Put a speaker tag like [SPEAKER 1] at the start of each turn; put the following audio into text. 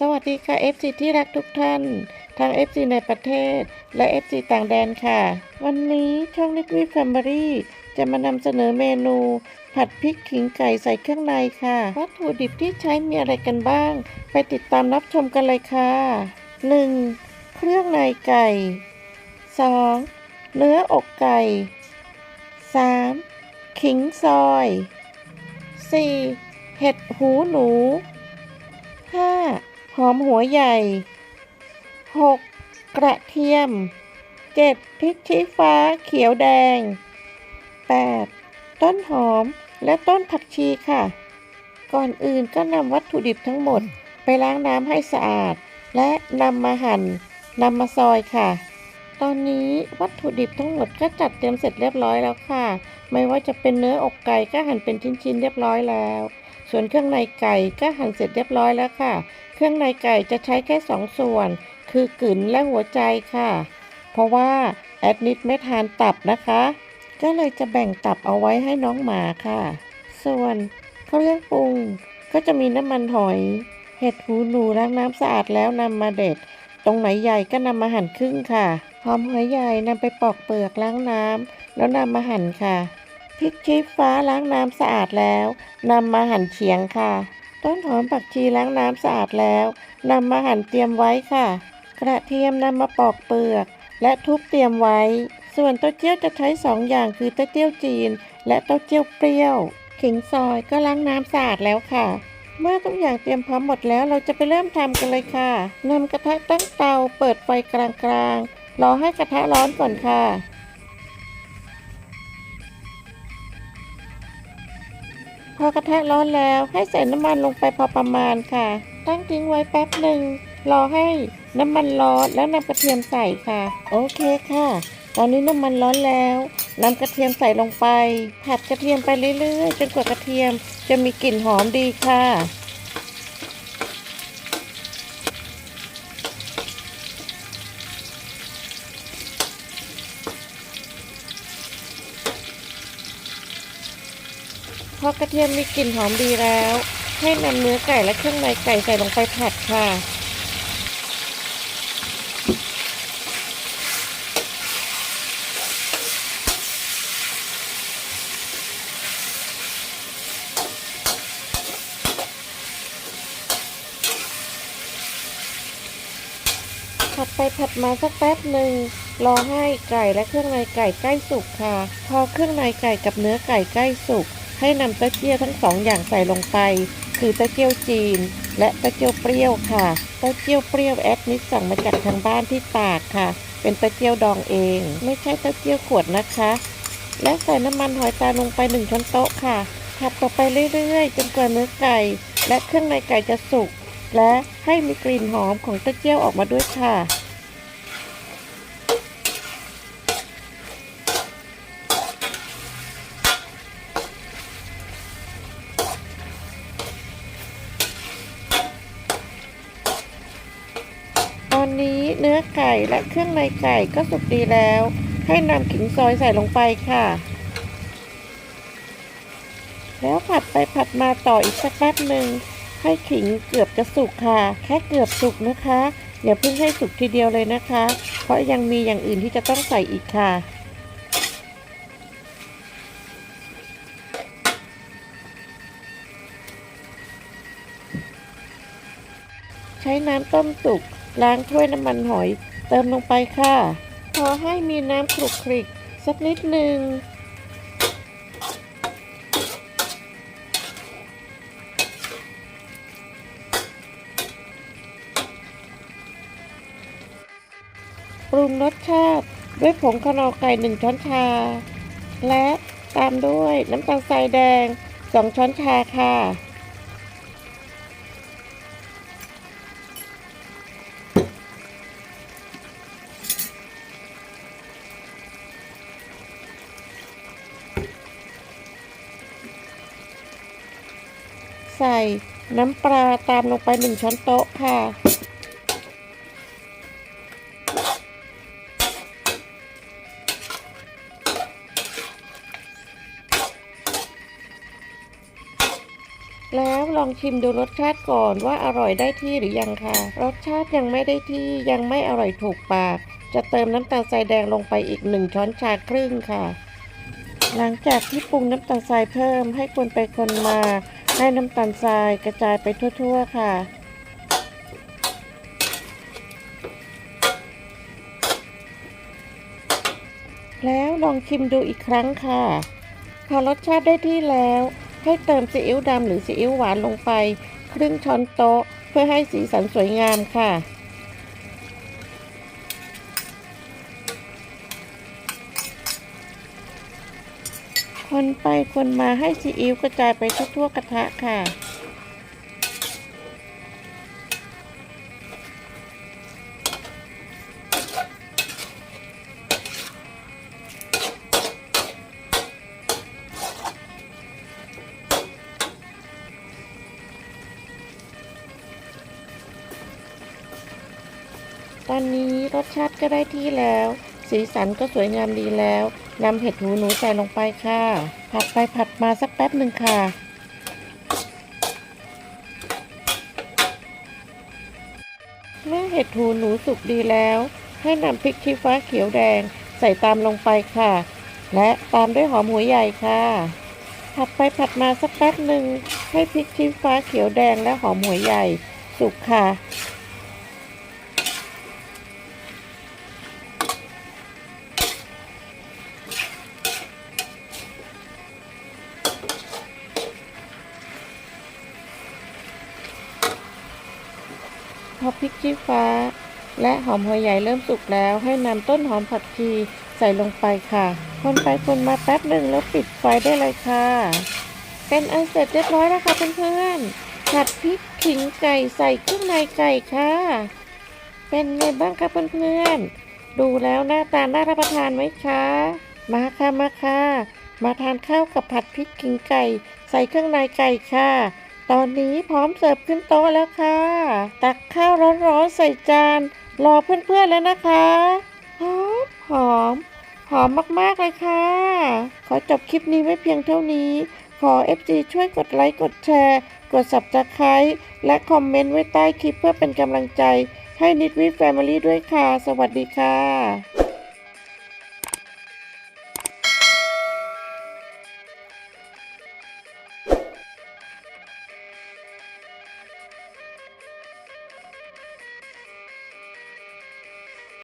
[SPEAKER 1] สวัสดีค่ะ FC ที่รักทุกท่าน ทั้ง FC ในประเทศ และ FC ต่างแดนค่ะ วันนี้ช่อง Liquid Family จะมานำเสนอเมนู ผัดพริกขิงไก่ใส่เครื่องในค่ะ วัตถุดิบที่ใช้มีอะไรกันบ้าง ไปติดตามรับชมกันเลยค่ะ 1. เครื่องในไก่ 2. เนื้ออกไก่ 3. ขิงซอย 4. เห็ดหูหนู หอมหัวใหญ่ 6. กระเทียม 7. พริกชี้ฟ้าเขียวแดง 8. ต้นหอมและต้นผักชีค่ะ ก่อนอื่นก็นำวัตถุดิบทั้งหมดไปล้างน้ำให้สะอาด และนำมาหั่นนำมาซอยค่ะ ตอนนี้วัตถุดิบทั้งหมดก็จัดเตรียมเสร็จเรียบร้อยแล้วค่ะ ไม่ว่าจะเป็นเนื้ออกไก่ก็หั่นเป็นชิ้นๆเรียบร้อยแล้ว ส่วนเครื่องในไก่ก็หั่นเสร็จเรียบร้อยแล้วค่ะ เครื่องในไก่จะใช้แค่สองส่วน คือกลืนและหัวใจค่ะ เพราะว่าแอดนิดไม่ทานตับนะคะ ก็เลยจะแบ่งตับเอาไว้ให้น้องหมาค่ะ ส่วนเครื่องปรุงก็จะมีน้ำมันหอย เห็ดหูหนูล้างน้ำสะอาดแล้วนำมาเด็ด ตรงไหนใหญ่ก็นำมาหั่นครึ่งค่ะหอมหัวใหญ่นำไปปอกเปลือกล้างน้ำแล้วนำมาหั่นค่ะ พริกชี้ฟ้าล้างน้ำสะอาดแล้วนำมาหั่นเฉียงค่ะ ต้นหอมผักชีล้างน้ำสะอาดแล้วนำมาหั่นเตรียมไว้ค่ะ กระเทียมนำมาปอกเปลือก และทุบเตรียมไว้ ส่วนเต้าเจี้ยวจะใช้สองอย่างคือเต้าเจี้ยวจีน และเต้าเจี้ยวเปรี้ยว ขิงซอยก็ล้างน้ำสะอาดแล้วค่ะเมื่อทุกอย่างเตรียมพร้อมหมดแล้วเราจะไปเริ่มทำกันเลยค่ะนำกระทะตั้งเตาเปิดไฟกลางๆรอให้กระทะร้อนก่อนค่ะ อ กระทะร้อนแล้วให้ใส่น้ำมันลงไปพอประมาณค่ะ ตั้งทิ้งไว้แป๊บหนึ่งรอให้น้ำมันร้อนแล้วนำกระเทียมใส่ค่ะ โอเคค่ะ ตอนนี้น้ำมันร้อนแล้วนำกระเทียมใส่ลงไป ผัดกระเทียมไปเรื่อยๆจนกว่ากระเทียมจะมีกลิ่นหอมดีค่ะ พอกระเทียมมีกลิ่นหอมดีแล้ว ให้นำเนื้อไก่และเครื่องในไก่ใส่ลงไปผัดค่ะผัดไปผัดมาสักแป๊บหนึ่งรอให้ไก่และเครื่องในไก่ใกล้สุกค่ะ พอเครื่องในไก่กับเนื้อไก่ใกล้สุก ให้นำเต้าเจี้ยวทั้งสองอย่างใส่ลงไป คือเต้าเจี้ยวจีน และเต้าเจี้ยวเปรี้ยวค่ะเต้าเจี้ยวเปรี้ยวแอดนิดสั่งมาจากทางบ้านที่ตากค่ะ เป็นเต้าเจี้ยวดองเอง ไม่ใช่เต้าเจี้ยวขวดนะคะ และใส่น้ำมันหอยตาลลงไปหนึ่งช้อนโต๊ะค่ะผัดต่อไปเรื่อยๆจนกว่าเนื้อไก่ และเครื่องในไก่จะสุกและให้มีกลิ่นหอมของเต้าเจี้ยวออกมาด้วยค่ะ เนื้อไก่และเครื่องในไก่ก็สุกดีแล้ว ให้นำขิงซอยใส่ลงไปค่ะ แล้วผัดไปผัดมาต่ออีกสักแป๊บหนึ่งให้ขิงเกือบจะสุกค่ะ แค่เกือบสุกนะคะอย่าเพิ่งให้สุกทีเดียวเลยนะคะ เพราะยังมีอย่างอื่นที่จะต้องใส่อีกค่ะใช้น้ำต้มสุก ล้างถ้วยน้ำมันหอย เติมลงไปค่ะ พอให้มีน้ำคลุกคลิกสักนิดหนึ่งปรุงรสชาติด้วยผงขนอไก่หนึ่งช้อนชา และตามด้วยน้ำตาลทรายแดงสองช้อนชาค่ะ ใส่น้ำปลาตามลงไปหนึ่งช้อนโต๊ะค่ะ แล้วลองชิมดูรสชาติก่อนว่าอร่อยได้ที่หรือยังค่ะ รสชาติยังไม่ได้ที่ยังไม่อร่อยถูกปาก จะเติมน้ำตาลทรายแดงลงไปอีกหนึ่งช้อนชาครึ่งค่ะ หลังจากที่ปรุงน้ำตาลทรายเพิ่มให้คนไปคนมา ให้น้ำตาลทรายกระจายไปทั่ว ๆ ค่ะ แล้วลองชิมดูอีกครั้งค่ะ พอรสชาติได้ที่แล้ว ให้เติมซีอิ๊วดำหรือซีอิ๊วหวานลงไป ครึ่งช้อนโต๊ะ เพื่อให้สีสันสวยงามค่ะ คนไปคนมาให้ซีอิ๊วกระจายไปทั่วๆกระทะค่ะ ตอนนี้รสชาติก็ได้ที่แล้ว สีสันก็สวยงามดีแล้วนำเห็ดหูหนูใส่ลงไปค่ะ ผัดไปผัดมาสักแป๊บหนึ่งค่ะ เมื่อเห็ดหูหนูสุกดีแล้ว ให้นำพริกชี้ฟ้าเขียวแดงใส่ตามลงไปค่ะ และตามด้วยหอมหัวใหญ่ค่ะ ผัดไปผัดมาสักแป๊บหนึ่งให้พริกชี้ฟ้าเขียวแดงและหอมหัวใหญ่สุกค่ะ อพริกชี้ฟ้า และหอมหัวใหญ่เริ่มสุกแล้ว ให้นำต้นหอมผักชีใส่ลงไปค่ะคนไปคนมาแป๊บหนึ่งแล้วปิดไฟได้เลยค่ะ เป็นอันเสร็จเรียบร้อยแล้วค่ะเพื่อนๆผัดพริกขิงไก่ใส่เครื่องในไก่ค่ะ เป็นไงบ้างคะเพื่อนๆดูแล้วหน้าตาน่ารับประทานไหมคะมาค่ะมาค่ะมาทานข้าวกับผัดพริกขิงไก่ ใส่เครื่องในไก่ค่ะ ตอนนี้พร้อมเสิร์ฟขึ้นโต๊ะแล้วค่ะ ตักข้าวร้อนๆใส่จาน รอเพื่อนๆแล้วนะคะหอมหอม หอมมากๆเลยค่ะ ขอจบคลิปนี้ไว้เพียงเท่านี้ ขอ FG ช่วยกดไลค์ กดแชร์ กด Subscribe และคอมเมนต์ไว้ใต้คลิปเพื่อเป็นกำลังใจ ให้นิดวิแฟมิลี่ด้วยค่ะ สวัสดีค่ะ